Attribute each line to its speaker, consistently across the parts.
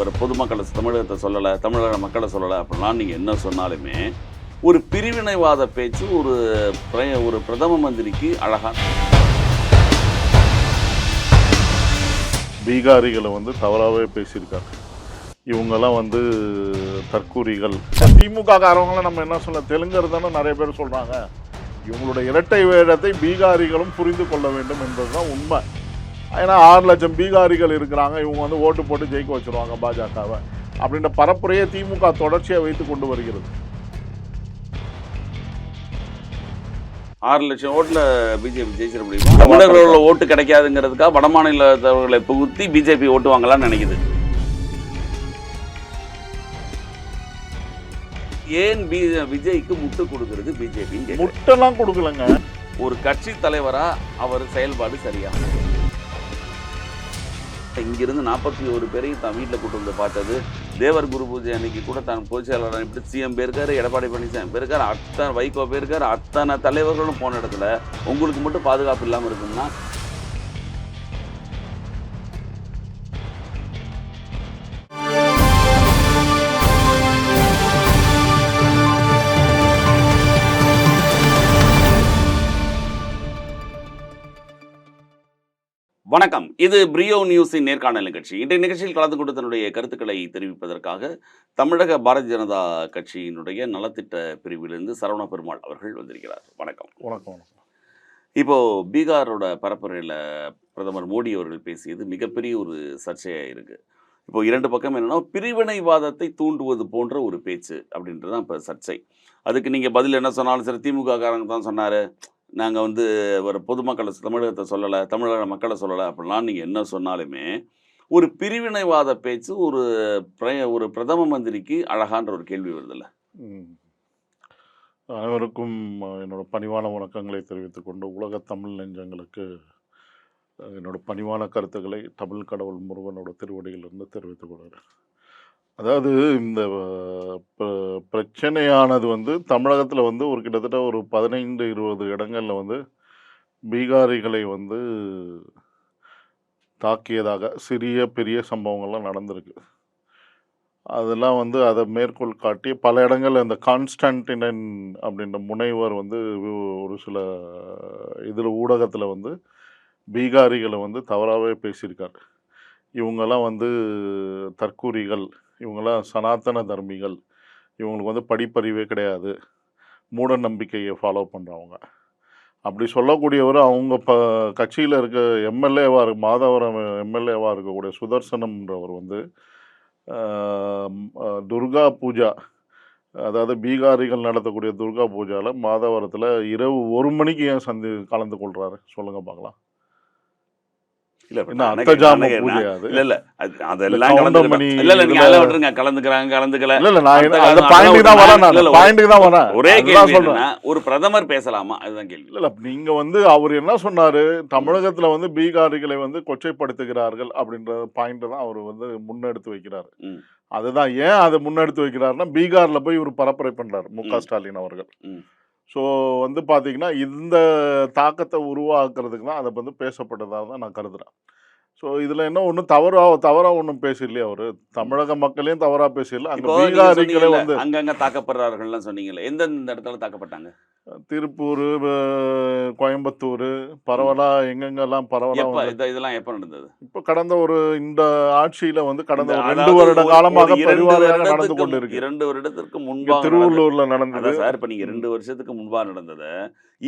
Speaker 1: ஒரு பொதுமக்களை தமிழகத்தை சொல்லலை தமிழக மக்களை சொல்லலை அப்படிலாம் நீங்கள் என்ன சொன்னாலுமே ஒரு பிரிவினைவாத பேச்சு ஒரு ஒரு பிரதம மந்திரிக்கு அழகான
Speaker 2: பீகாரிகளை வந்து தவறாகவே பேசியிருக்காங்க. இவங்கெல்லாம் வந்து தற்கூரிகள் திமுக காரவங்களாம் நம்ம என்ன சொல்ல தெலுங்கர் தானே நிறைய பேர் சொல்கிறாங்க இவங்களுடைய இரட்டை வேடத்தை பீகாரிகளும் புரிந்து கொள்ள வேண்டும் என்பதுதான் உண்மை. ஏன்னா ஆறு லட்சம் பீகாரிகள் இருக்கிறாங்க இவங்க வந்து ஓட்டு போட்டு ஜெயிக்க வச்சிருவாங்க பாஜகவை. அப்படின்ற பரப்புரையை திமுக தொடர்ச்சியாக வைத்து கொண்டு வருகிறது.
Speaker 1: ஆறு லட்சம் ஓட்டில் பிஜேபி ஜெயிச்சிட முடியுமா? தமிழர்களோட ஓட்டு கிடைக்காதுங்கிறதுக்காக வடமாநிலத்தவர்களை புகுத்தி பிஜேபி ஓட்டு வாங்கலாம்னு நினைக்குது. ஏன் பி விஜய்க்கு முட்டு கொடுக்கிறது பிஜேபி
Speaker 2: முட்டெல்லாம் கொடுக்கலங்க.
Speaker 1: ஒரு கட்சி தலைவரா அவர் செயல்பாடு சரியா? இங்கிருந்து நாற்பத்தி ஒரு பேரையும் தான் வீட்டில் கூட்டு வந்து பார்த்தது. தேவர் குரு பூஜை அன்னைக்கு கூட தான் பொதுச் செயலாளர் அனுப்பிட்டு சிஎம் போயிருக்காரு எடப்பாடி பழனிசாமி போயிருக்காரு அத்தனை வைகோ போயிருக்காரு அத்தனை தலைவர்களும் போன இடத்துல உங்களுக்கு மட்டும் பாதுகாப்பு இல்லாமல் இருக்கும்னா இது பிரியோ நியூஸின் நேர்காணல் நிகழ்ச்சி. இன்றைய நிகழ்ச்சியில் கலந்து கொண்டு தன்னுடைய கருத்துக்களை தெரிவிப்பதற்காக தமிழக பாரதிய ஜனதா கட்சியினுடைய நலத்திட்ட பிரிவிலிருந்து சரவண பெருமாள் அவர்கள் வந்திருக்கிறார். வணக்கம்.
Speaker 2: வணக்கம்
Speaker 1: இப்போ பீகாரோட பரப்புரையில் பிரதமர் மோடி அவர்கள் பேசியது மிகப்பெரிய ஒரு சர்ச்சையாக இருக்கு. இப்போ இரண்டு பக்கம் என்னன்னா பிரிவினைவாதத்தை தூண்டுவது போன்ற ஒரு பேச்சு அப்படின்றது தான் இப்போ சர்ச்சை. அதுக்கு நீங்கள் பதில் என்ன சொன்னாலும் சரி திமுக காரங்க தான் சொன்னார். நாங்கள் வந்து ஒரு பொதுமக்களை தமிழகத்தை சொல்லலை தமிழக மக்களை சொல்லலை அப்படிலாம் நீங்கள் என்ன சொன்னாலுமே ஒரு பிரிவினைவாத பேச்சு ஒரு ஒரு பிரதம மந்திரிக்கு அழகான்ற ஒரு கேள்வி வருதில்லை.
Speaker 2: அனைவருக்கும் என்னோட பணிவான வணக்கங்களை தெரிவித்துக் கொண்டு உலக தமிழ் நெஞ்சங்களுக்கு என்னோட பணிவான கருத்துக்களை தமிழ் கடவுள் முருகனோட திருவடியிலிருந்து தெரிவித்துக் கொள்கிறேன். அதாவது இந்த இப்போ பிரச்சனையானது வந்து தமிழகத்தில் வந்து ஒரு கிட்டத்தட்ட ஒரு பதினைந்து இருபது இடங்களில் வந்து பீகாரிகளை வந்து தாக்கியதாக சிறிய பெரிய சம்பவங்கள்லாம் நடந்திருக்கு. அதெல்லாம் வந்து அதை மேற்கோள் காட்டி பல இடங்களில் இந்த கான்ஸ்டன்டினன் அப்படின்ற முனைவர் வந்து ஒரு சில இதில் ஊடகத்தில் வந்து பீகாரிகளை வந்து தவறாகவே பேசியிருக்கார். இவங்கெல்லாம் வந்து தற்கூரிகள் இவங்கெல்லாம் சனாதன தர்மிகள் இவங்களுக்கு வந்து படிப்பறிவே கிடையாது. மூட நம்பிக்கையை ஃபாலோ பண்ணுறவங்க அப்படி சொல்லக்கூடியவர் அவங்க ப கட்சியில் இருக்க எம்எல்ஏவாக இருக்க மாதவரம் எம்எல்ஏவாக இருக்கக்கூடிய சுதர்சனம்ன்றவர் வந்து துர்கா பூஜா அதாவது பீகாரிகள் நடத்தக்கூடிய துர்கா பூஜாவில் மாதவரத்தில் இரவு ஒரு மணிக்கு ஏன் சந்தி கலந்து கொள்கிறாரு சொல்லுங்கள் பார்க்கலாம்.
Speaker 1: ஒரு பிரதமர் பேசலாமா? அதுதான் கேள்வி.
Speaker 2: இல்ல நீங்க வந்து அவர் என்ன சொன்னாரு? தமிழகத்துல வந்து பீகாரிகளை வந்து கொச்சைப்படுத்துகிறார்கள் அப்படின்ற பாயிண்ட் தான் அவர் வந்து முன்னெடுத்து வைக்கிறாரு. அதுதான் ஏன் அதை முன்னெடுத்து வைக்கிறாருன்னா பீகார்ல போய் இவர் பரப்புரை பண்றாரு. மு க. ஸ்டாலின் அவர்கள். ஸோ வந்து பாத்தீங்கன்னா இந்த தாக்கத்தை உருவாக்குறதுக்கு தான் அதை வந்து பேசப்பட்டதாக தான் நான் கருதுறேன். ஸோ இதுல என்ன ஒன்றும் தவறா தவறா ஒன்றும் பேசலையே அவரு. தமிழக மக்களையும் தவறா பேசல. அங்க பீகாரிகளை வந்து
Speaker 1: அங்கங்க தாக்கப்படுறார்கள்லாம் சொன்னீங்கல்ல எந்தெந்த இடத்துல தாக்கப்பட்டாங்க?
Speaker 2: திருப்பூர் கோயம்புத்தூர் பரவலா எங்கெங்கெல்லாம் பரவலா
Speaker 1: இதெல்லாம் எப்ப நடந்தது?
Speaker 2: இப்போ கடந்த ஒரு இந்த ஆட்சியில வந்து கடந்த ரெண்டு வருட காலமாக நடந்து கொண்டு இருக்கு
Speaker 1: இரண்டு வருடத்திற்கு நடந்தது.
Speaker 2: திருவள்ளூர்ல நடந்தது.
Speaker 1: சார் இப்ப நீங்க ரெண்டு வருஷத்துக்கு முன்பா நடந்தது.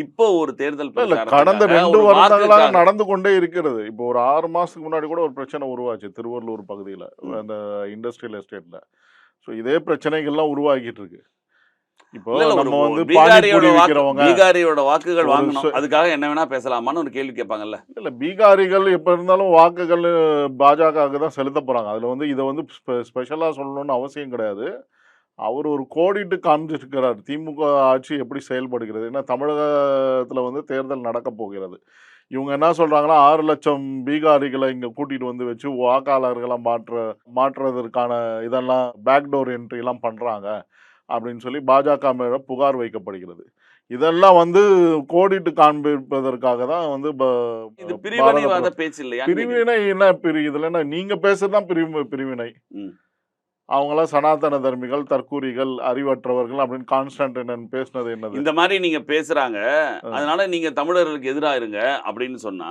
Speaker 1: இப்போ ஒரு தேர்தல்
Speaker 2: இல்ல, கடந்த ரெண்டு வருடங்களாக நடந்து கொண்டே இருக்கிறது. இப்போ ஒரு ஆறு மாசத்துக்கு முன்னாடி கூட ஒரு பிரச்சனை உருவாச்சு திருவள்ளூர் பகுதியில. அந்த இண்டஸ்ட்ரியல் எஸ்டேட்ல ஸோ இதே பிரச்சனைகள்லாம் உருவாகிட்டு இருக்கு. இப்போ நம்ம வந்து
Speaker 1: பீகாரியோட வாக்குகள் வாங்கணும். அதுக்காக என்ன வேணா பேசலாமான்னு ஒரு கேள்வி கேட்பாங்கல்ல.
Speaker 2: இல்ல பீகாரிகள் எப்ப இருந்தாலும் வாக்குகள் பாஜகவுக்கு தான் செலுத்த போறாங்க. அதுல வந்து இதை வந்து ஸ்பெ- ஸ்பெஷலா சொல்லணும்னு அவசியம் கிடையாது. அவர் ஒரு கோடிட்டு காமிச்சிருக்கிறார் திமுக ஆட்சி எப்படி செயல்படுகிறது? ஏன்னா தமிழகத்துல வந்து தேர்தல் நடக்க போகிறது. இவங்க என்ன சொல்றாங்கன்னா ஆறு லட்சம் பீகாரிகளை இங்க கூட்டிட்டு வந்து வச்சு வாக்காளர்களை மாற்ற மாற்றுறதற்கான இதெல்லாம் பேக்டோர் என்ட்ரி எல்லாம் பண்றாங்க. அப்படின்னு சொல்லி பாஜக மேல புகார் வைக்கப்படுகிறது இதெல்லாம் வந்து கோடிட்டு காண்பிப்பதற்காக தான் வந்து
Speaker 1: பிரிவினைவாத. பேச்சு இல்லையா
Speaker 2: பிரிவினை என்ன பிரி இதுல நீங்க பேசுறதுதான் பிரிவு பிரிவினை. அவங்களாம் சனாதன தர்மிகள் தற்கூரிகள் அறிவற்றவர்கள் அப்படின்னு கான்ஸ்டன்டைன் பேசுனது என்னது?
Speaker 1: இந்த மாதிரி நீங்க பேசுறாங்க. அதனால நீங்க தமிழர்களுக்கு எதிரா இருங்க அப்படின்னு சொன்னா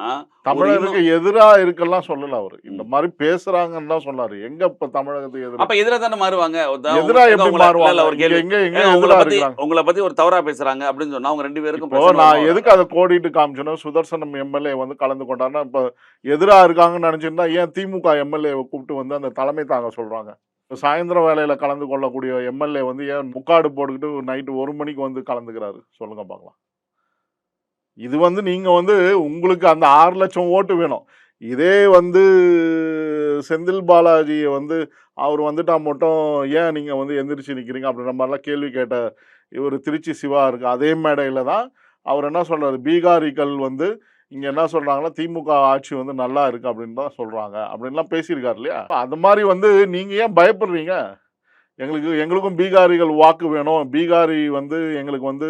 Speaker 2: தமிழருக்கு எதிரா இருக்கெல்லாம் சொல்லல அவரு. இந்த மாதிரி பேசுறாங்கன்னு தான் சொன்னாரு. எங்க இப்ப தமிழகத்துக்கு எதிரா?
Speaker 1: அப்ப எதிரா தானே மாறுவாங்க?
Speaker 2: எதிரா எப்படி மாறுவாங்க? இங்க
Speaker 1: கேள்வி.
Speaker 2: எங்க எங்க
Speaker 1: உங்களை பத்தி உங்களை பத்தி ஒரு தவறா பேசுறாங்க அப்படின்னு சொன்னா அவங்க ரெண்டு பேருக்கும்
Speaker 2: நான்? எதுக்கு அதை கோடிட்டு காமிச்சேன்னா சுதர்சனம் எம்எல்ஏ வந்து கலந்து கொண்டாருன்னா இப்போ எதிரா இருக்காங்கன்னு நினைச்சிருந்தா ஏன் திமுக எம்எல்ஏ கூப்பிட்டு வந்து அந்த தலைமை தாங்க சொல்றாங்க? சாயந்தர வேலையில் கலந்து கொள்ளக்கூடிய எம்எல்ஏ வந்து ஏன் முக்காடு போட்டுக்கிட்டு நைட்டு ஒரு மணிக்கு வந்து கலந்துக்கிறாரு? சொல்லுங்க பார்க்கலாம் இது வந்து நீங்கள் வந்து உங்களுக்கு அந்த ஆறு லட்சம் ஓட்டு வேணும். இதே வந்து செந்தில் பாலாஜியை வந்து அவர் வந்துட்டா மட்டும் ஏன் நீங்கள் வந்து எந்திரிச்சு நிற்கிறீங்க அப்படின்ற மாதிரிலாம் கேள்வி கேட்ட இவர் திருச்சி சிவா இருக்கு. அதே மேடையில் தான் அவர் என்ன சொல்கிறார் பீகாரிகள் வந்து இங்க என்ன சொல்றாங்கன்னா திமுக ஆட்சி வந்து நல்லா இருக்கு அப்படின்னு தான் சொல்றாங்க. அப்படின்லாம் பேசியிருக்காரு இல்லையா? அந்த மாதிரி வந்து நீங்க ஏன் பயப்படுறீங்க? எங்களுக்கு எங்களுக்கும் பீகாரிகள் வாக்கு வேணும். பீகாரி வந்து எங்களுக்கு வந்து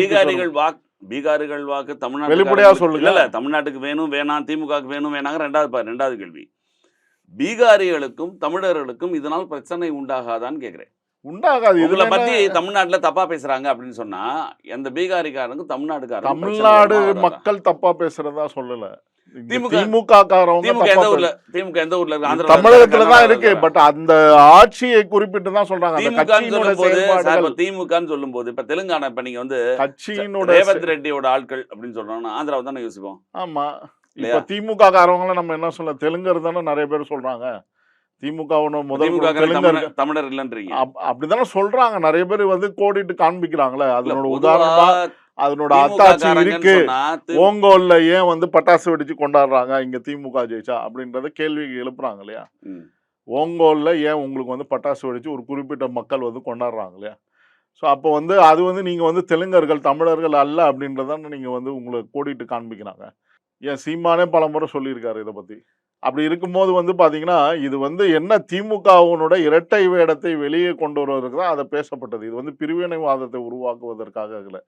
Speaker 1: பீகாரிகள் வாக்கு பீகாரிகள் வாக்கு தமிழ்நாடு
Speaker 2: வெளிப்படையா சொல்லுங்க.
Speaker 1: இல்ல தமிழ்நாட்டுக்கு வேணும் வேணாம் திமுகவுக்கு வேணும் வேணாங்க ரெண்டாவது ரெண்டாவது கேள்வி. பீகாரிகளுக்கும் தமிழர்களுக்கும் இதனால் பிரச்சனை உண்டாகாதான்னு கேக்குறேன்.
Speaker 2: உண்டாகாது. இதுல
Speaker 1: பத்தி? தமிழ்நாட்டுல தப்பா பேசுறாங்க அப்படின்னு சொன்னா எந்த பீகாரிக்காரனுக்கும் தமிழ்நாட்டுக்காரனுக்கும்
Speaker 2: தமிழ்நாடு? மக்கள் தப்பா பேசுறதா சொல்லல.
Speaker 1: திமுக
Speaker 2: திமுக
Speaker 1: திமுக எந்த ஊர்ல திமுக எந்த ஊர்ல இருக்கு?
Speaker 2: தமிழகத்துல
Speaker 1: இருக்கா,
Speaker 2: தான் இருக்கு
Speaker 1: கர்நாடகால
Speaker 2: பட் அந்த ஆட்சியை குறிப்பிட்டு தான் சொல்றாங்க
Speaker 1: திமுகன்னு சொல்லும் போது இப்ப திமுகன்னு தெலுங்கானா இப்ப நீங்க வந்து
Speaker 2: கட்சியினோட
Speaker 1: ரேவந்த் ரெட்டியோட ஆட்கள் அப்படின்னு சொல்றோம்னா ஆந்திராவை தானே யோசிப்போம்?
Speaker 2: ஆமா? இப்ப திமுக காரவங்கள நம்ம என்ன சொல்ல தெலுங்கர் தானே நிறைய பேர் சொல்றாங்க. திமுக
Speaker 1: தமிழர் இல்லன்றீங்க.
Speaker 2: அப்- அப்படிதானே சொல்றாங்க. நிறைய பேர் வந்து கோடிட்டு காண்பிக்கிறாங்களே. அதனோட உதாரணமா அதனோட அத்தாட்சி இருக்கு. ஓங்கோல்ல ஏன் வந்து பட்டாசு வெடிச்சு கொண்டாடுறாங்க? இங்க திமுக ஜெயிச்சா அப்படின்றத கேள்வி எழுப்புறாங்க இல்லையா. ஓங்கோல்ல ஏன் உங்களுக்கு வந்து பட்டாசு வெடிச்சு ஒரு குறிப்பிட்ட மக்கள் வந்து கொண்டாடுறாங்க இல்லையா? ஸோ அப்போ வந்து அது வந்து நீங்கள் வந்து தெலுங்கர்கள் தமிழர்கள் அல்ல அப்படின்றதான் நீங்கள் வந்து உங்களை கோடிட்டு காண்பிக்கிறாங்க. ஏன் சீமானே பல முறை சொல்லியிருக்காரு இதை பற்றி அப்படி இருக்கும்போது வந்து பார்த்தீங்கன்னா இது வந்து என்ன திமுகவினோட இரட்டை வேடத்தை வெளியே கொண்டு வருவதற்கு தான் அதை பேசப்பட்டது. இது வந்து பிரிவினைவாதத்தை உருவாக்குவதற்காக இல்லை.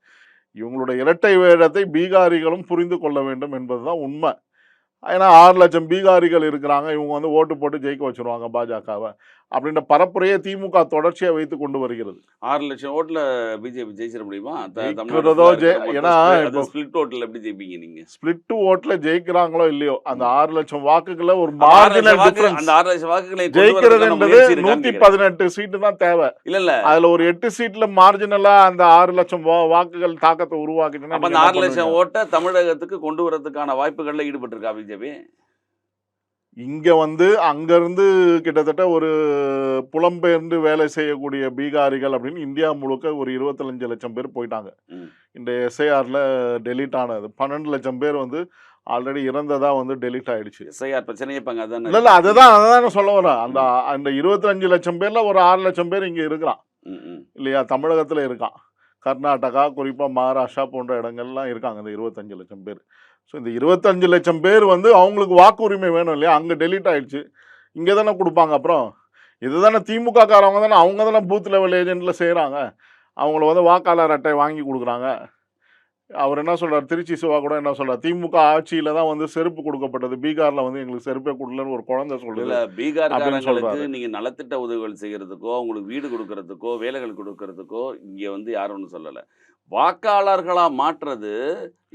Speaker 2: இவங்களோட இரட்டை வேடத்தை பீகாரிகளும் புரிந்து கொள்ள வேண்டும் என்பதுதான் உண்மை. ஏன்னா ஆறு லட்சம் பீகாரிகள் இருக்கிறாங்க. இவங்க வந்து ஓட்டு போட்டு ஜெயிக்க வச்சுருவாங்க பாஜகவை. அப்படின்ற பரப்புரையை திமுக தொடர்ச்சியா வைத்து கொண்டு வருகிறது.
Speaker 1: ஆறு லட்சம் ஓட்டுல பிஜேபி ஜெயிச்சிட முடியுமா?
Speaker 2: ஏன்னா
Speaker 1: ஸ்பிளிட் ஓட்டுல எப்படி ஜெயிப்பீங்க நீங்க?
Speaker 2: ஸ்பிளிட் ஓட்ல ஜெயிக்கிறாங்களோ இல்லையோ அந்த ஆறு லட்சம் வாக்குகளை ஒரு மார்ஜினல்
Speaker 1: அந்த ஆறு லட்சம் வாக்குகளை
Speaker 2: ஜெயிக்கிறது என்பது நூத்தி. பதினெட்டு சீட்டு தான் தேவை.
Speaker 1: இல்ல இல்ல.
Speaker 2: அதுல ஒரு எட்டு சீட்ல மார்ஜினலா அந்த ஆறு லட்சம் வாக்குகள் தாக்கத்தை நீங்க
Speaker 1: அந்த ஆறு லட்சம்? ஓட்டை தமிழகத்துக்கு கொண்டு வரதுக்கான வாய்ப்புகள்ல ஈடுபட்டு இருக்கா பிஜேபி?
Speaker 2: இங்க வந்து அங்கிருந்து கிட்டத்தட்ட ஒரு புலம்பெயர்ந்து வேலை செய்யக்கூடிய பீகாரிகள் அப்படின்னு இந்தியா முழுக்க ஒரு இருபத்தஞ்சு லட்சம் பேர் போயிட்டாங்க. இந்த எஸ்ஐஆர்ல டெலீட் ஆனது. பன்னெண்டு லட்சம் பேர் வந்து ஆல்ரெடி இறந்ததா வந்து டெலீட் ஆயிடுச்சு.
Speaker 1: எஸ்ஐஆர் பிரச்சனையே இப்ப அங்க
Speaker 2: இல்ல இல்ல அதுதான் அதுதான் சொல்ல வரேன் அந்த அந்த இருபத்தஞ்சு லட்சம் பேர்ல ஒரு ஆறு லட்சம் பேர் இங்க இருக்கிறான். இல்லையா? தமிழகத்துல இருக்கான். கர்நாடகா குறிப்பாக மகாராஷ்டிரா போன்ற இடங்கள்லாம் இருக்காங்க. இந்த இருபத்தஞ்சு லட்சம் பேர். ஸோ இந்த இருபத்தஞ்சு லட்சம் பேர் வந்து அவங்களுக்கு வாக்குரிமை வேணும் இல்லையா? அங்கே டெலீட் ஆகிடுச்சு இங்கே தானே கொடுப்பாங்க அப்புறம். இது தானே திமுக காரவங்க தானே அவங்க தானே பூத் லெவல் ஏஜென்ட்டில் செய்கிறாங்க அவங்கள வந்து வாக்காளர் அட்டை வாங்கி கொடுக்குறாங்க. அவர் என்ன சொல்றார்? திருச்சி சிவா கூட என்ன சொல்றார்? திமுக ஆட்சியில தான் வந்து செருப்பு கொடுக்கப்பட்டது. பீகார்ல வந்து எங்களுக்கு செருப்பே கொடுக்கலன்னு ஒரு குழந்தை சொல்லுது
Speaker 1: இல்ல பீகார்காரங்களுக்கு
Speaker 2: சொல்றாரு.
Speaker 1: நீங்க நலத்திட்ட உதவிகள் செய்யறதுக்கோ உங்களுக்கு வீடு கொடுக்கறதுக்கோ வேலைகள் கொடுக்கறதுக்கோ இங்க வந்து யாரும் ஒண்ணும் சொல்லல. வாக்காளர்களா மாற்றுறது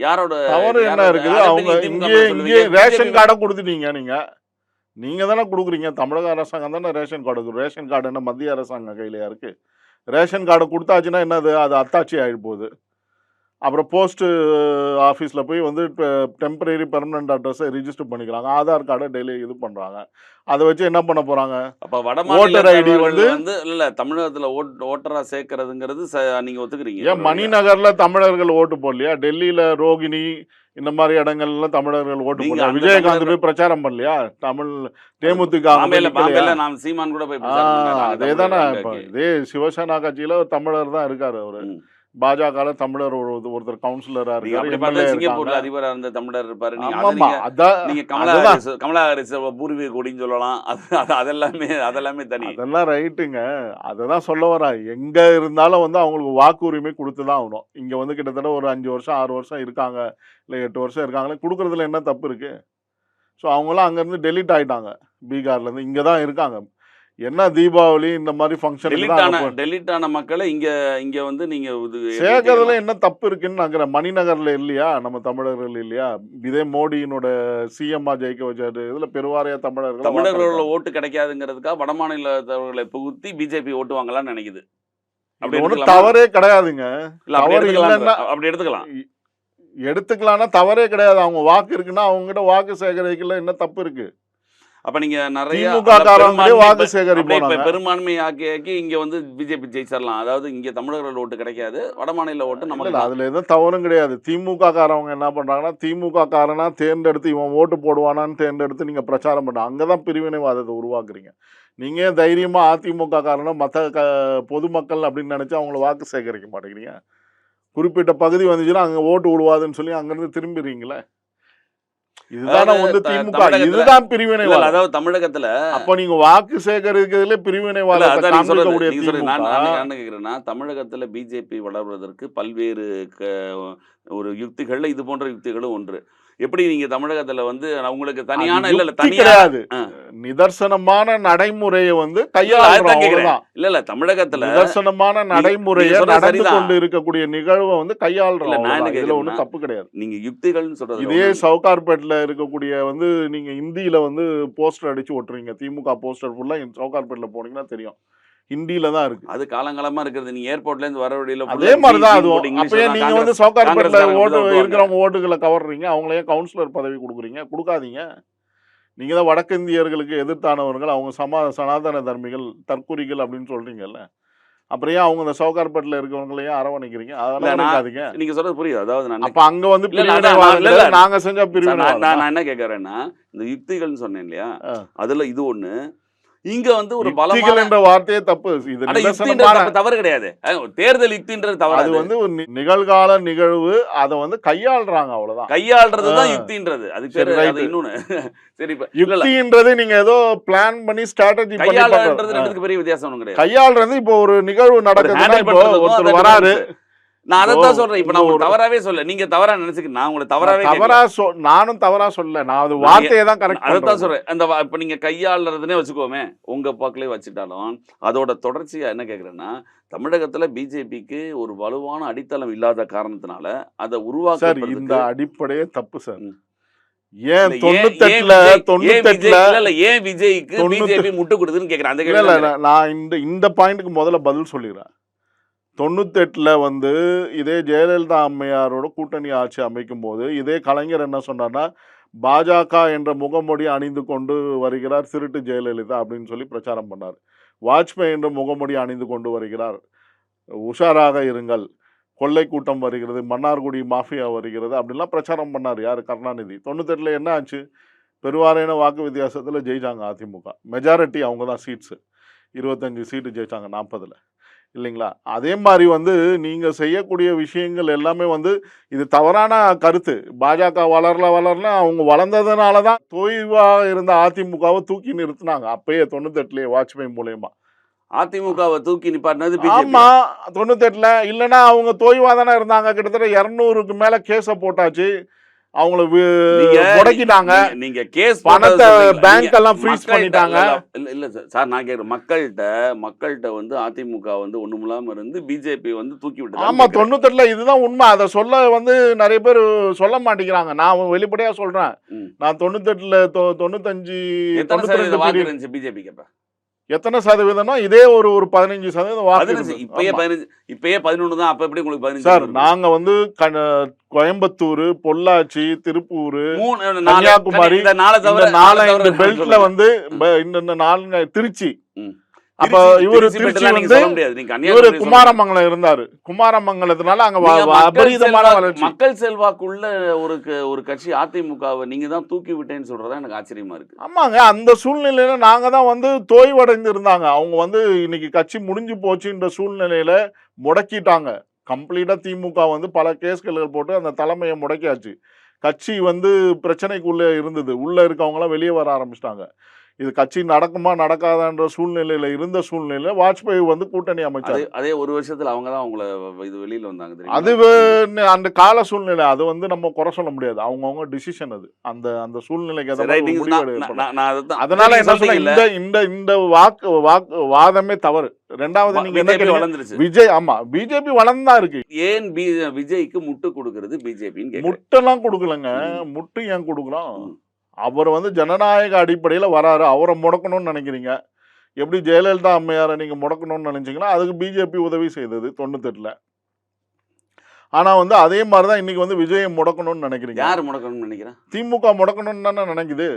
Speaker 1: யாரோட
Speaker 2: தவறு என்ன இருக்குது? அவங்க இங்கே இங்கே. ரேஷன் கார்டை கொடுத்துட்டீங்க நீங்க. நீங்க தானே கொடுக்குறீங்க. தமிழக அரசாங்கம் தானே ரேஷன் கார்டு. ரேஷன் கார்டு என்ன மத்திய அரசாங்கம் கையிலயா இருக்கு? ரேஷன் கார்டு கொடுத்தாச்சுன்னா என்னது? அது அத்தாட்சி ஆகிட்டு போகுது அப்புறம் போஸ்ட் ஆஃபீஸில் போய் வந்து டெம்பரரி பெர்மனன்ட் அட்ரஸை ரிஜிஸ்டர் பண்ணிக்கிறாங்க. ஆதார் கார்டை டெய்லி இது பண்ணுறாங்க அதை வச்சு என்ன பண்ண போகிறாங்க
Speaker 1: அப்ப வட
Speaker 2: ID
Speaker 1: மாநில
Speaker 2: வந்து-
Speaker 1: வந்து இல்ல தமிழகத்துல ஓட் ஓட்டரா சேர்க்கறதுங்கிறது ச- நீங்க ஒத்துக்கிறீங்க.
Speaker 2: ஏன் மணிநகரில் தமிழர்கள் ஓட்டு போடலையா? டெல்லியில் ரோகிணி இந்த மாதிரி இடங்கள்ல தமிழர்கள் ஓட்டு
Speaker 1: அந்த
Speaker 2: விஜயகாந்த் போய் பிரச்சாரம் பண்ணலையா? தமிழ் தேமுதிக
Speaker 1: நாம் சீமான் கூட போய்
Speaker 2: அதே தானே இப்போ. இதே சிவசேனா கட்சியில தமிழர் தான் இருக்காரு அவரு. பாஜக தமிழர் ஒரு ஒருத்தர் கவுன்சிலரா இருக்காரு
Speaker 1: சிங்கப்பூர்ல அதிபரா இருந்த தமிழர் இருப்பாரு. நீங்க அதை கமலா கமலா ஹாரிஸ் பூர்வீக கொடின்னு சொல்லலாம். அது அது- அதெல்லாமே அதெல்லாமே தனி.
Speaker 2: அதெல்லாம் ரைட்டுங்க. அததான் சொல்ல வரேன் எங்க இருந்தாலும் வந்து அவங்களுக்கு வாக்குரிமை கொடுத்து தான் ஆகணும். இங்க வந்து கிட்டத்தட்ட ஒரு அஞ்சு வருஷம் ஆறு வருஷம் இருக்காங்க. இல்ல எட்டு வருஷம் இருக்காங்களே கொடுக்கறதுல என்ன தப்பு இருக்கு? ஸோ அவங்களாம் அங்கேருந்து டெலிட் ஆயிட்டாங்க. பீகார்ல இருந்து இங்க தான் இருக்காங்க. என்ன தீபாவளி இந்த மாதிரி ஃபங்க்ஷன்
Speaker 1: டெலிட் ஆன டெலிட் ஆன மக்களை இங்க இங்க வந்து நீங்க
Speaker 2: சேர்க்கறதுல என்ன தப்பு இருக்குன்னு நான் மணிநகர்ல இல்லையா? நம்ம தமிழர்கள் இல்லையா? இதே மோடியினோட சிஎம்ஆ ஜெயிக்க வச்சாரு. இதுல பெருவாரியா தமிழர்கள்
Speaker 1: தமிழர்களோட. ஓட்டு கிடைக்காதுங்கிறதுக்காக வடமாநிலத்தவர்களை புகுத்தி பிஜேபி ஓட்டு வாங்கலாம்னு நினைக்குது. அப்படி எடுத்துக்கலாமா?
Speaker 2: தவறே கிடையாதுங்க. தவறு
Speaker 1: எடுத்துக்கலாம்
Speaker 2: இல்லைன்னா-
Speaker 1: அப்படி எடுத்துக்கலாம்.
Speaker 2: எடுத்துக்கலாம்னா தவறே கிடையாது. அவங்க வாக்கு இருக்குன்னா அவங்க கிட்ட வாக்கு சேகரிக்கல என்ன தப்பு இருக்கு?
Speaker 1: அப்ப நீங்க நிறைய
Speaker 2: வாக்கு சேகரிப்போம்
Speaker 1: பெரும்பான்மை ஆக்கி ஆக்கி இங்க வந்து பிஜேபி ஜெயிச்சிடலாம் அதாவது இங்க தமிழர்கள் ஓட்டு கிடைக்காது. வடமாநில ஓட்டு
Speaker 2: இல்ல, அதுல எதுவும் தவறும் கிடையாது. திமுக காரவங்க என்ன பண்றாங்கன்னா திமுக காரனா தேர்ந்தெடுத்து இவன் ஓட்டு போடுவானான்னு தேர்ந்தெடுத்து நீங்க பிரச்சாரம் பண்ண அங்கதான் பிரிவினைவாதத்தை உருவாக்குறீங்க. நீங்க ஏன் தைரியமா அதிமுக காரனா மத்த க பொதுமக்கள் அப்படின்னு நினைச்சு அவங்கள வாக்கு சேகரிக்க மாட்டேங்கிறீங்க? குறிப்பிட்ட பகுதி வந்துச்சுன்னா அங்க ஓட்டு விடுவாதுன்னு சொல்லி அங்கிருந்து திரும்பிடுறீங்களே? இதுதானே வந்து திமுக. இதுதான்
Speaker 1: இல்ல, அதாவது தமிழகத்துல
Speaker 2: அப்ப நீங்க வாக்கு சேகரிக்கிறதுல
Speaker 1: சொல்றது. நான் கேக்குறேன்னா தமிழகத்துல பிஜேபி வளர்வதற்கு பல்வேறு ஒரு யுக்திகள்ல இது போன்ற யுக்திகளும் ஒன்று. எப்படி நீங்க தமிழகத்துல வந்து உங்களுக்கு தனியான இல்ல இல்ல
Speaker 2: யுக்தி
Speaker 1: தனியா
Speaker 2: கிடையாது
Speaker 1: ஆ.
Speaker 2: நிதர்சனமான நடைமுறையை வந்து கையாளுறோம்
Speaker 1: இல்ல இல்ல தமிழகத்துல
Speaker 2: நிதர்சனமான நடைமுறையை நடந்து. கொண்டு இருக்கக்கூடிய நிகழ்வை வந்து கையாளுறோம். இதுல ஒண்ணும்
Speaker 1: கேக்குறேன்னா,
Speaker 2: தப்பு கிடையாது
Speaker 1: நீங்க யுக்திகள்னு சொல்றது
Speaker 2: இதே சவுகார்பேட்ல இருக்கக்கூடிய வந்து நீங்க இந்தியில வந்து போஸ்டர் அடிச்சு ஒட்டுறீங்க திமுக போஸ்டர் ஃபுல்லா சவுகார்பேட்ல போனீங்கன்னா தெரியும் ஹிந்தியில தான் இருக்கு.
Speaker 1: அது காலங்காலமா இருக்கிறது. நீங்க ஏர்போர்ட்ல இருந்து வர வழியில
Speaker 2: அதே அதுவும்.
Speaker 1: இங்கிலீஷ்ல
Speaker 2: அப்பயே நீங்க வந்து சவுகார்பேட்ல ஓட்டு இருக்கிறவங்க ஓட்டுகளை கவர்றீங்க. அவங்களையே கவுன்சிலர் பதவி கொடுக்குறீங்க. கொடுக்காதீங்க. நீங்க தான் வடக்கிந்தியர்களுக்கு எதிர்த்தானவர்கள். அவங்க சமா சனாதன தர்மிகள் தற்குறிகள் அப்படின்னு சொல்றீங்கல்ல. அப்புறம் ஏன் அவங்க இந்த சவுகார்பேட்ல இருக்கவங்களையும் அரவணைக்கிறீங்க? அதெல்லாம்
Speaker 1: நான்
Speaker 2: நினைக்காதீங்க.
Speaker 1: நீங்க சொல்றது புரியுது. அதாவது நான்
Speaker 2: அப்ப அங்க வந்து. நாங்க செஞ்ச
Speaker 1: சார், நான் என்ன கேட்கறேன்னா இந்த யுக்திகள்னு சொன்னேன் இல்லையா. அதுல இது ஒண்ணு இங்க வந்து ஒரு பலமான
Speaker 2: என்ற வார்த்தையே தப்பு. இது
Speaker 1: தவறு கிடையாது. தேர்தல் யுக்தின்றது
Speaker 2: அது
Speaker 1: தவறு
Speaker 2: வந்து ஒரு நிகழ்கால நிகழ்வு. அதை வந்து கையாளுறாங்க அவ்வளவுதான்.
Speaker 1: கையாள்றதுதான்
Speaker 2: ஆ.
Speaker 1: யுக்தின்றது. அது
Speaker 2: சரி.
Speaker 1: அது இன்னொன்னு. சரி
Speaker 2: யுக்தின்றது நீங்க ஏதோ பிளான் பண்ணி ஸ்ட்ராட்டஜி பண்ணி
Speaker 1: கையாளுறது. ரெண்டுத்துக்கு பெரிய வித்தியாசம் ஒண்ணும் கிடையாது.
Speaker 2: கையாளுறது இப்போ ஒரு நிகழ்வு நடக்குதுன்னா இப்போ ஒருத்தர்
Speaker 1: அது
Speaker 2: வராரு.
Speaker 1: நான் அதைத்தான் சொல்றேன். இப்ப நான்
Speaker 2: ஒரு-
Speaker 1: தவறாவே சொல்ல நீங்க தவறா நினைச்சுக்க நான் உங்களை தவறாவே
Speaker 2: தவறா சொ நானும் தவறா சொல்ல நான் அது வார்த்தையை தான் கரெக்ட்
Speaker 1: அதைத்தான் சொல்றேன். அந்த இப்ப நீங்க கையாளுறதுனே வச்சுக்கோமே. உங்க பாக்கிலே வச்சுட்டாலும் அதோட தொடர்ச்சியா என்ன கேக்குறேன்னா தமிழகத்துல பிஜேபிக்கு ஒரு வலுவான அடித்தளம் இல்லாத காரணத்தினால அதை உருவாக்குறதுக்கு
Speaker 2: இந்த அடிப்படையே தப்பு சார். ஏன் தொண்ணூத்தெட்டுல தொண்ணூத்தெட்டுல
Speaker 1: ஏன் விஜய்க்கு பிஜேபி முட்டு கொடுக்குதுன்னு கேக்குறேன் அந்த
Speaker 2: நான் இந்த இந்த பாயிண்ட்டுக்கு முதல்ல பதில் சொல்லிடுறேன். தொண்ணூத்தெட்டில் வந்து இதே ஜெயலலிதா அம்மையாரோட கூட்டணி ஆட்சி அமைக்கும் போது இதே கலைஞர் என்ன சொன்னார்னா பாஜக என்ற முகமூடி அணிந்து கொண்டு வருகிறார் திருட்டு ஜெயலலிதா அப்படின்னு சொல்லி பிரச்சாரம் பண்ணார். வாஜ்பாய் என்ற முகமூடி அணிந்து கொண்டு வருகிறார். உஷாராக இருங்கள். கொள்ளை கூட்டம் வருகிறது மன்னார்குடி மாஃபியா வருகிறது அப்படின்லாம் பிரச்சாரம் பண்ணார் யார்? கருணாநிதி. தொண்ணூத்தெட்டில் என்ன ஆச்சு? பெருவாரியான வாக்கு வித்தியாசத்தில் ஜெயிச்சாங்க அதிமுக. மெஜாரிட்டி அவங்க தான் சீட்ஸு இருபத்தஞ்சு சீட்டு ஜெயிச்சாங்க நாற்பதில் இல்லைங்களா? அதே மாதிரி வந்து நீங்கள் செய்யக்கூடிய விஷயங்கள் எல்லாமே வந்து இது தவறான கருத்து. பாஜக வளரல வளரல அவங்க வளர்ந்ததுனால தான் தொய்வாக இருந்த அதிமுகவை தூக்கி நிறுத்தினாங்க. அப்பயே தொண்ணூத்தெட்டுலேயே வாஜ்பாய் மூலயமா.
Speaker 1: அதிமுகவை தூக்கி நிப்பாட்டினது
Speaker 2: ஆமா தொண்ணூத்தெட்டுல இல்லைன்னா அவங்க தொய்வா தானே இருந்தாங்க. கிட்டத்தட்ட இரநூறுக்கு மேல கேஸ போட்டாச்சு. அவங்கள முடக்கிட்டாங்க.
Speaker 1: நீங்க- கேஸ்
Speaker 2: பணத்தை பேங்க் எல்லாம் ஃப்ரீஸ் பண்ணிட்டாங்க.
Speaker 1: இல்ல இல்ல சார் சார் நான் கேக்குறேன். மக்கள்கிட்ட மக்கள்கிட்ட வந்து அதிமுக வந்து ஒண்ணுமில்லாம இருந்து பிஜேபி வந்து தூக்கி விட்டு
Speaker 2: ஆமா தொண்ணூத்தெட்டுல இதுதான் உண்மை. அதை சொல்ல வந்து நிறைய பேர் சொல்ல மாட்டேங்கிறாங்க. நான் வெளிப்படையா சொல்றேன். நான் தொண்ணூத்தெட்டுல தொண்ணூத்தஞ்சு தொண்ணூத்தி ரெண்டு
Speaker 1: பிஜேபி கேப்ப
Speaker 2: எத்தனை சதவீதம்னா இதே ஒரு ஒரு பதினஞ்சு சதவீதம் வாக்கு.
Speaker 1: இப்பயே. பதினஞ்சு இப்பயே பதினொன்னு தான் அப்ப எப்படி உங்களுக்கு பதினஞ்சு
Speaker 2: சார்
Speaker 1: வருது?
Speaker 2: நாங்க வந்து கோயம்புத்தூர் பொள்ளாச்சி திருப்பூர் கன்னியாகுமரி,
Speaker 1: நாலு
Speaker 2: பெல்ட்ல. வந்து இந்த நாலு திருச்சி. அப்ப இவரு
Speaker 1: திருச்சி
Speaker 2: வந்து இவரு குமாரமங்கலம் இருந்தாரு. குமாரமங்கலத்தினால அங்க அபரிதமான வளர்ச்சி.
Speaker 1: மக்கள் செல்வாக்குள்ள ஒரு ஒரு கட்சி அதிமுகவை நீங்க தான் தூக்கி விட்டேன்னு சொல்றதா எனக்கு ஆச்சரியமா இருக்கு.
Speaker 2: ஆமாங்க அந்த சூழ்நிலையில நாங்க தான் வந்து தோய்வடைந்து இருந்தாங்க அவங்க வந்து இன்னைக்கு கட்சி முடிஞ்சு போச்சுன்ற சூழ்நிலையில முடக்கிட்டாங்க. கம்ப்ளீட்டா திமுக வந்து பல கேஸ்கள் போட்டு அந்த தலைமையை முடக்கியாச்சு. கட்சி வந்து பிரச்சனைக்குள்ள இருந்தது. உள்ள இருக்கவங்க எல்லாம் வெளியே வர ஆரம்பிச்சிட்டாங்க. இது கட்சி நடக்குமா நடக்காதான்ற சூழ்நிலையில இருந்த சூழ்நிலையில வாஜ்பாய் வந்து கூட்டணி அமைச்சார்.
Speaker 1: அதே ஒரு வருஷத்துல அவங்க தான் அவங்கள இது வெளியில வந்தாங்க?
Speaker 2: அது அந்த கால சூழ்நிலை அது வந்து நம்ம குறை சொல்ல முடியாது. அவங்கவுங்க டிசிஷன் அது. அந்த அந்த சூழ்நிலைக்கு அதனால என்ன சொல்ல இந்த இந்த இந்த வாக்கு வாக்கு வாதமே தவறு. ரெண்டாவது நீங்க என்ன?
Speaker 1: வளர்ந்துருச்சு?
Speaker 2: விஜய் ஆமா. பிஜேபி வளர்ந்தா இருக்கு.
Speaker 1: ஏன் விஜய்க்கு முட்டு கொடுக்கிறது கேக்குறேன்.
Speaker 2: முட்டெல்லாம் கொடுக்கலங்க. முட்டு ஏன் கொடுக்குறோம். அவர் வந்து ஜனநாயக அடிப்படையில வராரு. அவரை முடக்கணும்னு நினைக்கிறீங்க. எப்படி ஜெயலலிதா அம்மையாரை நீங்க முடக்கணும்னு நினைச்சீங்கன்னா அதுக்கு பிஜேபி உதவி செய்தது தொண்ணூத்தெட்டுல. ஆனா வந்து அதே மாதிரி தான் இன்னைக்கு வந்து விஜயை முடக்கணும்னு நினைக்கிறீங்க.
Speaker 1: யார் முடக்கணும்னு நினைக்கிறேன்
Speaker 2: திமுக முடக்கணும்னு தானே நினைக்குது.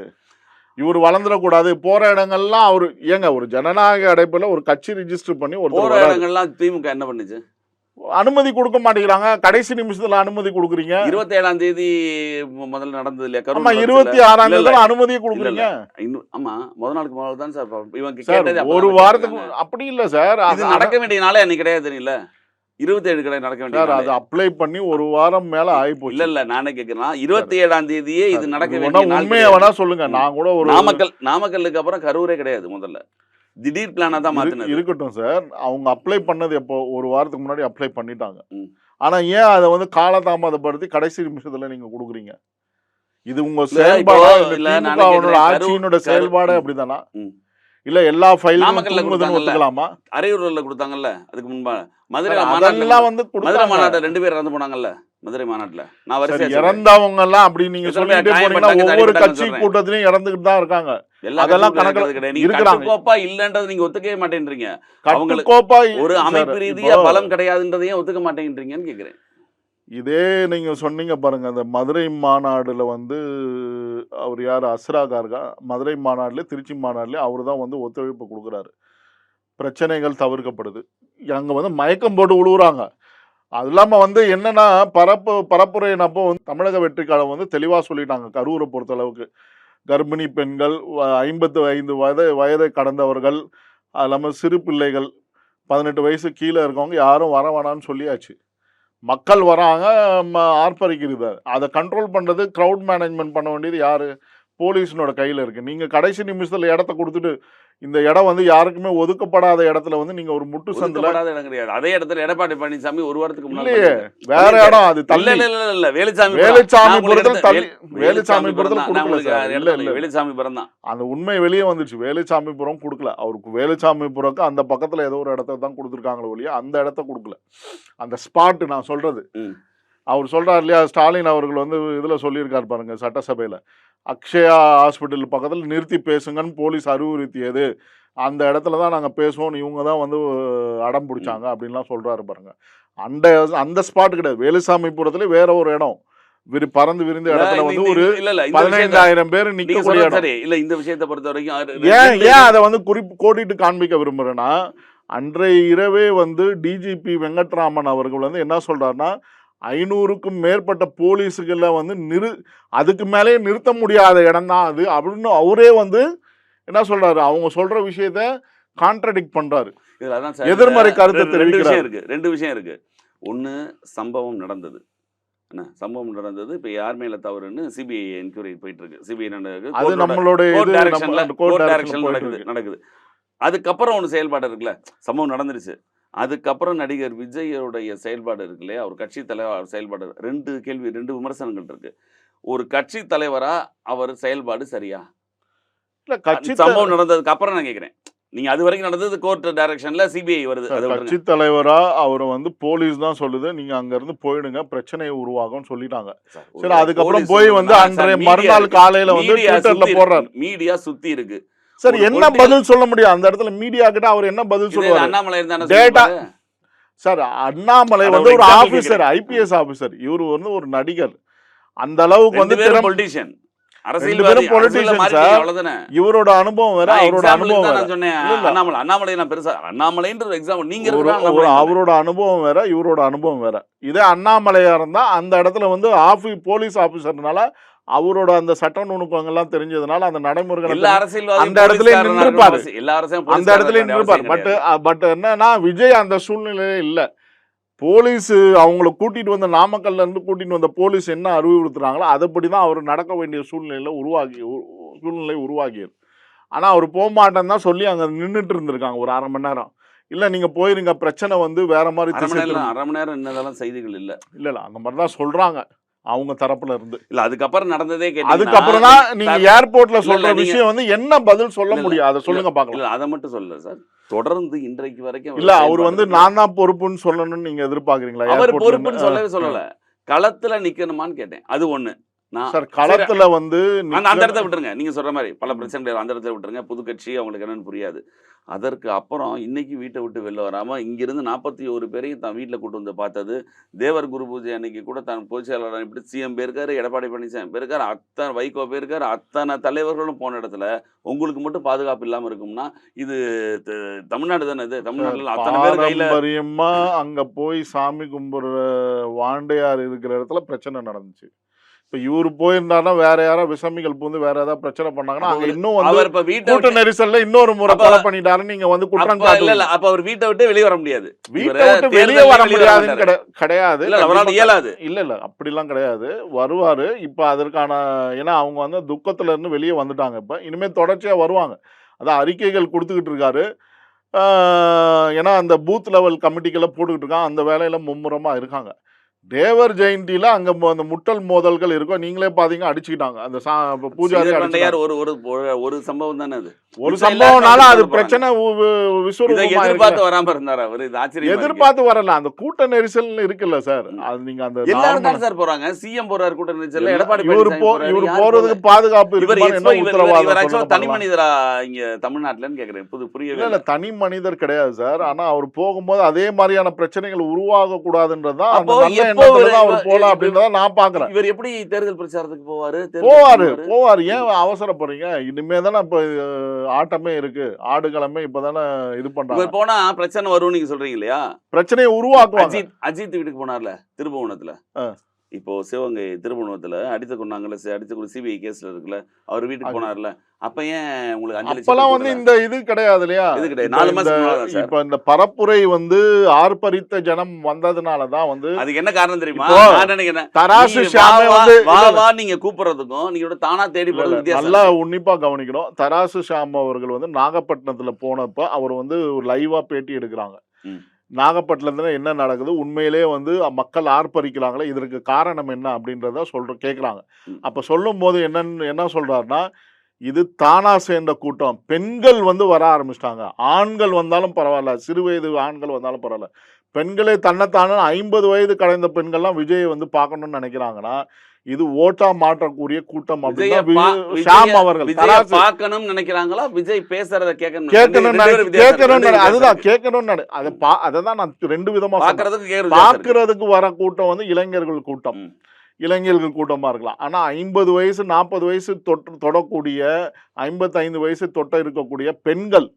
Speaker 2: இவர் வளர்ந்துடக்கூடாது. போற இடங்கள்லாம் அவர் ஏங்க ஒரு ஜனநாயக அடைப்புல ஒரு கட்சி ரிஜிஸ்டர் பண்ணி
Speaker 1: போற
Speaker 2: ஒருத்தர் வராரு.
Speaker 1: இடங்கள்லாம் திமுக என்ன பண்ணுச்சு?
Speaker 2: அனுமதி கொடுக்க மாட்டேங்கிறாங்க. கடைசி நிமிஷத்துல அனுமதி கொடுக்குறீங்க.
Speaker 1: இருபத்தி ஏழாம் தேதி முதல்ல நடந்தது இல்லையா? கரூர்
Speaker 2: இருபத்தி? ஆறாம்
Speaker 1: இல்ல,
Speaker 2: தேதி
Speaker 1: இல்ல.
Speaker 2: அனுமதியை கொடுக்குறீங்க.
Speaker 1: ஆமா முத நாளுக்கு முதல்ல தான் சார் இவங்க கேட்டதே
Speaker 2: ஒரு. வாரத்துக்கு அப்படி இல்ல சார். அது-
Speaker 1: நடக்க வேண்டிய நாளே அன்னைக்கு கிடையாது தெரியல இருபத்தி ஏழு கிடையாது நடக்க வேண்டிய.
Speaker 2: அது அப்ளை பண்ணி ஒரு வாரம் மேல ஆகி
Speaker 1: இல்ல
Speaker 2: போச்சு
Speaker 1: இல்ல நானே கேக்குறேன். இருபத்தி ஏழாம் தேதியே இது நடக்க
Speaker 2: வேணா
Speaker 1: வேண்டிய
Speaker 2: உண்மையை. வேணா சொல்லுங்க. நான் கூட ஒரு
Speaker 1: நாமக்கல் நாமக்கல்லுக்கு அப்புறம் கரூரே கிடையாது முதல்ல. திடீர் பிளானா தான் மாத்தினது
Speaker 2: இருக்கட்டும் சார் அவங்க அப்ளை பண்ணது எப்போ ஒரு வாரத்துக்கு முன்னாடி அப்ளை பண்ணிட்டாங்க. ஆனா ஏன் அதை வந்து காலதாமதப்படுத்தி கடைசி நிமிஷத்துல நீங்க கொடுக்குறீங்க இது உங்க செயல்பாடா ஆட்சியினோட செயல்பாடே. அப்படிதானா. இல்ல எல்லா ஃபைலும். ஒத்துக்கலாமா
Speaker 1: அரையூர்ல கொடுத்தாங்கல்ல அதுக்கு முன்பா மதுரை
Speaker 2: அதெல்லாம் வந்து
Speaker 1: மதுரை மாநாட்டுல ரெண்டு பேர் இறந்து போனாங்கல்ல மதுரை மாநாட்டுல நான் சொல்றேன்.
Speaker 2: இறந்தவங்க எல்லாம் அப்படி நீங்க சொல்லிட்டே போனீங்கன்னா ஒவ்வொரு கட்சி. கூட்டத்திலயும் இறந்துகிட்டு தான் இருக்காங்க அதெல்லாம்
Speaker 1: நடக்கிறது கிடையாது. கட்டுக்கோப்பா இல்லன்றது நீங்க ஒத்துக்கவே மாட்டேன்றீங்க அவங்களுக்கு
Speaker 2: கட்டுக்கோப்பா
Speaker 1: ஒரு அமைப்பு ரீதியா பலம் கிடையாதுன்றதையும் ஒத்துக்க மாட்டேன்றீங்கன்னு கேக்குறேன்
Speaker 2: இதே நீங்க சொன்னீங்க பாருங்க அந்த மதுரை மாநாடுல வந்து அவர் யார்? அஸ்ராகார்கா மதுரை மாநாடுல திருச்சி மாநாடுல அவர் தான் வந்து ஒத்துழைப்பு கொடுக்குறாரு. பிரச்சனைகள் தவிர்க்கப்படுது. அங்கே வந்து மயக்கம் போட்டு விழுவுறாங்க அது இல்லாமல் வந்து என்னென்னா பரப்பு பரப்புரையின் அப்போ வந்து தமிழக வெற்றிக்காலம் வந்து தெளிவாக சொல்லிட்டாங்க கரூரை பொறுத்தளவுக்கு. கர்ப்பிணி பெண்கள் ஐம்பத்து ஐந்து வயது வயதை கடந்தவர்கள் அது இல்லாமல் சிறு பிள்ளைகள் பதினெட்டு வயசு கீழே இருக்கவங்க யாரும் வர வேணாம்னு சொல்லியாச்சு. மக்கள் வராங்க ம- ஆர்ப்பரிக்கிறது அதை கண்ட்ரோல் பண்ணுறது க்ரௌட் மேனேஜ்மெண்ட் பண்ண வேண்டியது யார்? போலீஸினோட கையில் இருக்குது நீங்கள் கடைசி நிமிஷத்தில் இடத்த கொடுத்துட்டு இந்த இடம் வந்து யாருக்குமே ஒதுக்கப்படாத இடத்துல வந்து நீங்கள் ஒரு முட்டு சந்தில்
Speaker 1: இடம் கிடையாது. அதே இடத்துல எடப்பாடி பழனிசாமி ஒரு வாரத்துக்கு முன்னாடி.
Speaker 2: வேற இடம் அது தள்ளி.
Speaker 1: இல்ல இல்ல
Speaker 2: புறத்தில்
Speaker 1: எடுத்த-
Speaker 2: தள்ளி.
Speaker 1: வேலு-
Speaker 2: வேலுச்சாமி புறத்தில்
Speaker 1: நான்
Speaker 2: கொடுக்கல
Speaker 1: இடத்துல
Speaker 2: இல்லை.
Speaker 1: பிறந்தான் தான்.
Speaker 2: அந்த உண்மை வெளியே வந்துச்சு வேலுச்சாமிபுரம் கொடுக்கல. அவருக்கு வேலுச்சாமிபுரக்கு அந்த பக்கத்துல ஏதோ ஒரு இடத்த தான் கொடுத்துருக்காங்களோ ஒழிய அந்த இடத்த கொடுக்கல. அந்த ஸ்பாட் நான் சொல்றது. அவர் சொல்றாரு இல்லையா ஸ்டாலின் அவர்கள் வந்து இதுல சொல்லியிருக்காரு பாருங்க சட்டசபையில. அக்ஷயா ஹாஸ்பிட்டல் பக்கத்துல நிறுத்தி பேசுங்கன்னு போலீஸ் அறிவுறுத்தியது. அந்த இடத்துல தான் நாங்க பேசுவோம் இவங்க தான் வந்து அடம் பிடிச்சாங்க அப்படின்லாம் சொல்றாரு பாருங்க. அந்த அந்த ஸ்பாட் கிடையாது. வேலுசாமிபுரத்துல வேற ஒரு இடம். விரி பறந்து விரிந்த இடத்துல வந்து ஒரு பதினைந்தாயிரம் பேர் நிக்கக்கூடிய
Speaker 1: சரி. இல்ல இந்த விஷயத்தை பொறுத்த வரைக்கும்
Speaker 2: ஏன் ஏன் அதை வந்து குறிப்பு கோடிட்டு காண்பிக்க விரும்புறேன்னா அன்றைய இரவே வந்து டிஜிபி வெங்கட்ராமன் அவர்கள் வந்து என்ன சொல்றாருன்னா ஐநூறுக்கும் மேற்பட்ட போலீஸுகளை வந்து நிறு அதுக்கு மேலே நிறுத்த முடியாத இடம் தான் அது அப்படின்னு அவரே வந்து என்ன சொல்றாரு? அவங்க சொல்ற விஷயத்த கான்ட்ரடிக்ட்
Speaker 1: சார்
Speaker 2: எதிர்மறை கருத்தை
Speaker 1: ரெண்டு- விஷயம். இருக்கு ரெண்டு விஷயம் இருக்கு. ஒண்ணு சம்பவம் நடந்தது. என்ன? சம்பவம் நடந்தது இப்ப யார் மேல தவறுன்னு சிபிஐ என்கொயரி போயிட்டு இருக்கு? சிபிஐ நடக்குது
Speaker 2: இருக்கு
Speaker 1: நடக்குது. அதுக்கப்புறம் ஒன்று செயல்பாடு இருக்குல்ல? சம்பவம் நடந்துருச்சு. அதுக்கப்புறம் நடிகர் விஜயோடைய செயல்பாடு இருக்கு இல்லையா? ஒரு கட்சி தலைவர் செயல்பாடு ரெண்டு கேள்வி ரெண்டு விமர்சனங்கள் இருக்கு. ஒரு கட்சி தலைவரா அவர் செயல்பாடு சரியா?
Speaker 2: இல்ல கட்சி
Speaker 1: சம்பவம் நடந்ததுக்கு அப்புறம் நான் கேக்குறேன். நீங்க அது வரைக்கும் நடந்தது கோர்ட் டைரக்ஷன்ல சிபிஐ வருது.
Speaker 2: கட்சி தலைவரா அவரை வந்து போலீஸ் தான் சொல்லுது நீங்க அங்க இருந்து போயிடுங்க பிரச்சனை உருவாகும்னு சொல்லிட்டாங்க.
Speaker 1: சார்,
Speaker 2: அதுக்கப்புறம் போய் வந்து அன்றைய மறுநாள். காலையில வந்து ட்விட்டர்ல போடுறாரு.
Speaker 1: மீடியா சுத்தி இருக்கு.
Speaker 2: சார் என்ன பதில் சொல்ல முடியும்? அந்த இடத்துல மீடியா கிட்ட அவர் என்ன பதில் சொல்லுவாரு?
Speaker 1: அண்ணாமலை சொல்லுவாரு?
Speaker 2: சார் அண்ணாமலை வந்து
Speaker 1: ஒரு
Speaker 2: ஆபீசர் ஐபிஎஸ் ஆபீசர் இவர் வந்து ஒரு நடிகர். அந்த அளவுக்கு வந்து.
Speaker 1: அவ்வளவுதானே.
Speaker 2: இவரோட அனுபவம் வேற அவரோட அனுபவம்
Speaker 1: சொன்னேன். அண்ணாமலை அண்ணாமலை நான் பெருசா அண்ணாமலைன்ற example. நீங்க
Speaker 2: அவரோட அனுபவம் வேற இவரோட அனுபவம் வேற. இதே அண்ணாமலையா இருந்தா அந்த இடத்துல வந்து ஆபி போலீஸ் ஆபீசர்னால அவரோட அந்த சட்ட நுணுக்கங்கள்லாம் தெரிஞ்சதுனால அந்த நடைமுறைகள் அந்த இடத்துல நின்றுப்பாரு. அந்த இடத்துல
Speaker 1: இருக்கணும்
Speaker 2: பட் பட் என்னன்னா விஜய் அந்த சூழ்நிலையில இல்ல. போலீஸ் அவங்கள கூட்டிட்டு வந்த நாமக்கல்ல இருந்து கூட்டிட்டு வந்த போலீஸ் என்ன அறிவுறுத்துறாங்களோ அதுபடி தான் அவர் நடக்க வேண்டிய சூழ்நிலையில உருவாகி சூழ்நிலை உருவாகியது ஆனா அவர் போக மாட்டேன்னு தான் சொல்லி அங்க நின்றுட்டு இருந்திருக்காங்க ஒரு அரை மணி நேரம். இல்ல நீங்க போயிருங்க பிரச்சனை வந்து வேற மாதிரி
Speaker 1: அரை மணி நேரம். அரை மணி நேரம் என்னதெல்லாம் செய்திகள் இல்ல.
Speaker 2: இல்ல இல்ல அந்த மாதிரி தான் சொல்றாங்க. அவங்க தரப்புல இருந்து.
Speaker 1: இல்ல அதுக்கப்புறம் நடந்ததே கேட்டீங்கன்னா,
Speaker 2: அதுக்கப்புறம் தான் நீங்க ஏர்போர்ட்ல சொல்ற விஷயம் வந்து என்ன பதில் சொல்ல முடியும்? அதை சொல்லுங்க பாக்கலாம்
Speaker 1: அதை மட்டும் சொல்லல சார். தொடர்ந்து இன்றைக்கு வரைக்கும்
Speaker 2: இல்ல அவர் வந்து. நான் தான் பொறுப்புன்னு சொல்லணும்னு நீங்க எதிர்பார்க்கறீங்களா?
Speaker 1: அவர் பொறுப்புன்னு? சொல்லவே சொல்லல. களத்துல நிக்கணுமான்னு கேட்டேன். அது ஒண்ணு.
Speaker 2: சார் களத்துல வந்து
Speaker 1: அந்த இடத்த விட்டுருங்க. நீங்க சொல்ற மாதிரி பல பிரச்சனைகள் அந்த இடத்துல விட்டுருங்க. புது கட்சி அவங்களுக்கு என்னன்னு புரியாது. அதற்கு அப்புறம் இன்னைக்கு வீட்டை விட்டு வெளில வராம இங்கிருந்து நாற்பத்தி ஒரு பேரையும் தான் வீட்டில் கூட்டு வந்து பார்த்தது. தேவர் குரு பூஜை அன்னைக்கு கூட தான் பொதுச் செயலாளர் அனுப்பிட்டு சிஎம் போயிருக்காரு எடப்பாடி பழனிசாமி போயிருக்காரு அத்தனை வைகோ போயிருக்காரு அத்தனை தலைவர்களும் போன இடத்துல உங்களுக்கு மட்டும் பாதுகாப்பு இல்லாம இருக்கும்னா இது தமிழ்நாடு தானே இது? தமிழ்நாட்டுல அத்தனை பேர் கையில
Speaker 2: அங்க போய் சாமி கும்பிடுற வாண்டையார் இருக்கிற இடத்துல பிரச்சனை நடந்துச்சு. இப்ப இவரு போயிருந்தாருன்னா வேற யாரோ விசமிகள் பூந்து வேற ஏதாவது பிரச்சனை பண்ணாங்கன்னா அங்க இன்னும் வந்து
Speaker 1: அவர் இப்ப வீட்டை
Speaker 2: கூட்ட
Speaker 1: விட்டு
Speaker 2: நெரிசல்ல இன்னொரு முறை கொலை பண்ணிட்டாருன்னு நீங்க வந்து குற்றம்
Speaker 1: அப்ப இல்ல இல்ல. அப்ப அவர் வீட்டை விட்டு வெளியே வர முடியாது.
Speaker 2: வீட்டை
Speaker 1: இவரை
Speaker 2: விட்டு வெளியே
Speaker 1: தேர்தல்ல
Speaker 2: வர
Speaker 1: வெளியே
Speaker 2: முடியாதுன்னு
Speaker 1: வர
Speaker 2: கிடை- கிடையாது.
Speaker 1: இல்ல அவரால்
Speaker 2: கண்டிப்பா.
Speaker 1: இயலாது.
Speaker 2: இல்ல இல்ல. அப்படிலாம் கிடையாது. வருவாரு. இப்ப அதற்கான ஏன்னா அவங்க வந்து துக்கத்துல இருந்து வெளியே வந்துட்டாங்க இப்ப. இனிமே தொடர்ச்சியா வருவாங்க. அதான் அறிக்கைகள் கொடுத்துக்கிட்டு இருக்காரு. ஆஹ் ஏன்னா அந்த பூத் லெவல் கமிட்டிகளை போட்டுக்கிட்டு இருக்காங்க. அந்த வேலையில மும்முரமா இருக்காங்க. தேவர் ஜெயந்தியில அங்க அந்த முட்டல் மோதல்கள் இருக்கும். நீங்களே பாத்தீங்க அடிச்சுக்கிட்டாங்க. அந்த சா-.
Speaker 1: பண்டையார் ஒரு ஒரு ஒரு- சம்பவம் தானே அது?
Speaker 2: ஒரு சம்பவம்னால அது பிரச்சனை.
Speaker 1: எதிர்பார்த்து வராம இருந்தார் அவர்? இது ஆச்சரியம்
Speaker 2: எதிர்பார்த்து வரல. அந்த கூட்ட நெரிசல் இருக்குல்ல சார். அது நீங்க அந்த
Speaker 1: எல்லாரும் தான் சார் போறாங்க. சிஎம் போறாரு கூட்ட நெரிசல்ல.
Speaker 2: எல்லா-
Speaker 1: எடப்பாடி
Speaker 2: இவரு இவரு போறதுக்கு? பாதுகாப்பு
Speaker 1: இவர்
Speaker 2: என்ன உத்தரவாதம்
Speaker 1: தனி. மனிதரா இங்க தமிழ்நாட்டுலன்னு கேக்குறேன். புது புரியவே
Speaker 2: இல்ல தனி மனிதர் கிடையாது சார். ஆனா அவர் போகும்போது அதே மாதிரியான பிரச்சனைகள் உருவாக கூடாதுன்றதுதான் அவர் போலாம்
Speaker 1: இவர்
Speaker 2: அப்படின்றத நான் பாக்குறேன்.
Speaker 1: இவர் எப்படி தேர்தல் பிரச்சாரத்துக்கு போவாரு
Speaker 2: போவாரு? போவாரு? ஏன் அவசரப்படுறீங்க? இனிமே தானே இப்ப ஆட்டமே இருக்கு. ஆடுகளமே இப்பதானே இது பண்றாங்க.
Speaker 1: போனா பிரச்சனை வரும்னு நீங்க சொல்றீங்க இல்லையா?
Speaker 2: பிரச்சனையை உருவாக்குவாங்க.
Speaker 1: அஜித் அஜித் வீட்டுக்கு போனார்ல திருபுவனத்துல. இப்போ சிவகங்கை திருபுவனத்துல அடித்து கொண்டாங்கல்ல அடித்து கொண்டு சிபிஐ கேஸ்ல இருக்குல்ல அவர் வீட்டுக்கு போனார்ல அப்ப ஏன் உங்களுக்கு அஞ்சலி
Speaker 2: அப்பெல்லாம் வந்து? இந்த இது கிடையாது இல்லையா
Speaker 1: இது கிடையாது. நாலு சார்.
Speaker 2: இப்ப இந்த பரப்புரை வந்து ஆர்ப்பரித்த ஜனம் வந்ததுனால தான் வந்து
Speaker 1: அதுக்கு என்ன காரணம் தெரியுமா நான் நினைக்கிறேன்
Speaker 2: தராசு
Speaker 1: வா,
Speaker 2: வந்து
Speaker 1: வா. வா நீங்க கூப்பிடுறதுக்கும் நீங்க தானா தேடி போறது
Speaker 2: நல்லா. உன்னிப்பா கவனிக்கணும் தராசு ஷாம் அவர்கள் வந்து நாகப்பட்டினத்துல போனப்ப அவர் வந்து ஒரு லைவா பேட்டி எடுக்கிறாங்க. நாகப்பட்டினத்துல என்ன நடக்குது? உண்மையிலே வந்து மக்கள் ஆர்ப்பரிக்கிறாங்களே இதற்கு காரணம் என்ன அப்படின்றத சொல்ற கேக்குறாங்க.
Speaker 1: ம்.
Speaker 2: அப்ப சொல்லும் போது என்னன்னு என்ன சொல்றாருன்னா இது தானா சேர்ந்த கூட்டம். பெண்கள் வந்து வர ஆரம்பிச்சிட்டாங்க. ஆண்கள் வந்தாலும் பரவாயில்ல சிறு வயது ஆண்கள் வந்தாலும் பரவாயில்ல. பெண்களே தன்னைத்தானே ஐம்பது வயது கடந்த பெண்கள்லாம் விஜயை வந்து பார்க்கணும்னு நினைக்கிறாங்கன்னா இது ஓட்டா மாற்றக்கூடிய கூட்டம் ஷாம் அவர்கள்
Speaker 1: பார்க்கணும்னு நினைக்கிறாங்களா? விஜய் பேசுறத கேட்கணும்
Speaker 2: நினை-
Speaker 1: பேரும்
Speaker 2: அதுதான் கேட்கணும்னு அதை பா அதை தான் நான் ரெண்டு விதமா. சொல்றேன்.
Speaker 1: பார்க்கறதுக்கு
Speaker 2: வர கூட்டம் வந்து இளைஞர்கள் கூட்டம். இளைஞர்கள் கூட்டமா இருக்கலாம். ஆனா ஐம்பது வயசு நாற்பது வயசு தொட்டு தொடக்கூடிய ஐம்பத்தைந்து வயசு தொட்ட இருக்கக்கூடிய பெண்கள்.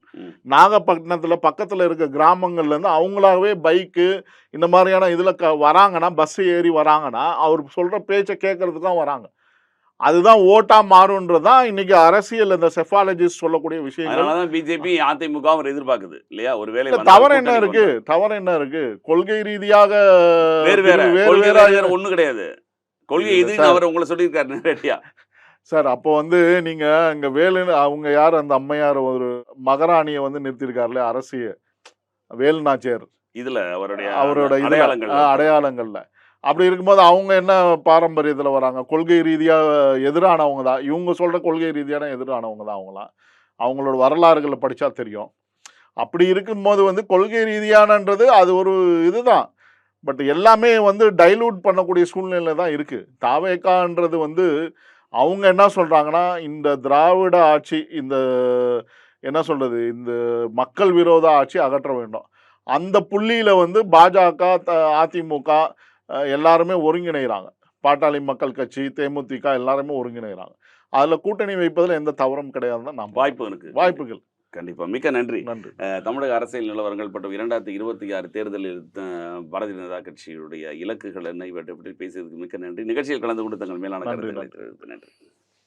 Speaker 2: நாகப்பட்டினத்துல பக்கத்துல இருக்க கிராமங்கள்ல இருந்து அவங்களாவே பைக்கு இந்த மாதிரியான இதுல க வராங்கன்னா பஸ் ஏறி வராங்கன்னா அவர் சொல்ற பேச்சை கேட்கறதுக்கு தான் வராங்க. அதுதான் ஓட்டா மாறுன்றதுதான் இன்னைக்கு அரசியல் இந்த செஃபாலஜிஸ்ட் சொல்லக்கூடிய விஷயங்கள்.
Speaker 1: அதனாலதான் பிஜேபி அதிமுக அவர் எதிர்பார்க்குது இல்லையா?
Speaker 2: இல்ல,
Speaker 1: வந்தா
Speaker 2: தவறு என்ன இருக்கு. தவறு என்ன இருக்கு? கொள்கை ரீதியாக
Speaker 1: வேறு வேற.
Speaker 2: வேற வேற.
Speaker 1: ஒண்ணு கிடையாது. கொள்கை
Speaker 2: சார்.
Speaker 1: அவர் உங்களை சொல்லியிருக்காரு நேரடியா
Speaker 2: சார் அப்போ வந்து நீங்க அங்க வேலு அவங்க யார்? அந்த அம்மையார் ஒரு மகாராணியை வந்து நிறுத்தியிருக்காருல்ல அரசிய. வேலு நாச்சியார்
Speaker 1: இதுல அவருடைய
Speaker 2: அவரோட அடையாளங்கள்ல. அப்படி இருக்கும்போது அவங்க என்ன பாரம்பரியத்துல வராங்க? கொள்கை ரீதியா எதிரானவங்க தான். இவங்க சொல்ற கொள்கை ரீதியான எதிரானவங்க தான் அவங்களாம். அவங்களோட வரலாறுகளை படிச்சா தெரியும். அப்படி இருக்கும்போது வந்து கொள்கை ரீதியானன்றது அது ஒரு இதுதான். பட் எல்லாமே வந்து டைலூட் பண்ணக்கூடிய சூழ்நிலை தான் இருக்கு. தாவேக்கான்றது வந்து அவங்க என்ன சொல்றாங்கன்னா இந்த திராவிட ஆட்சி இந்த என்ன சொல்றது இந்த மக்கள் விரோத ஆட்சி அகற்ற வேண்டும். அந்த புள்ளியில வந்து பாஜக த- அதிமுக எல்லாருமே ஒருங்கிணைகிறாங்க பாட்டாளி மக்கள் கட்சி தேமுதிக எல்லாருமே ஒருங்கிணைகிறாங்க அதுல கூட்டணி வைப்பதில் எந்த தவறும் கிடையாதுன்னு நான் பார்க்கிறேன்.
Speaker 1: வாய்ப்பு இருக்கு.
Speaker 2: வாய்ப்புகள்.
Speaker 1: கண்டிப்பா. மிக்க நன்றி. தமிழக அரசியல் நிலவரங்கள் மற்றும் இரண்டாயிரத்தி இருபத்தி ஆறு தேர்தலில் பாரதிய ஜனதா கட்சியுடைய இலக்குகள் என்ன இவற்றை பற்றி பேசியதுக்கு மிக்க நன்றி. நிகழ்ச்சியில் கலந்து கொண்டு தங்கள் மேலான நன்றி.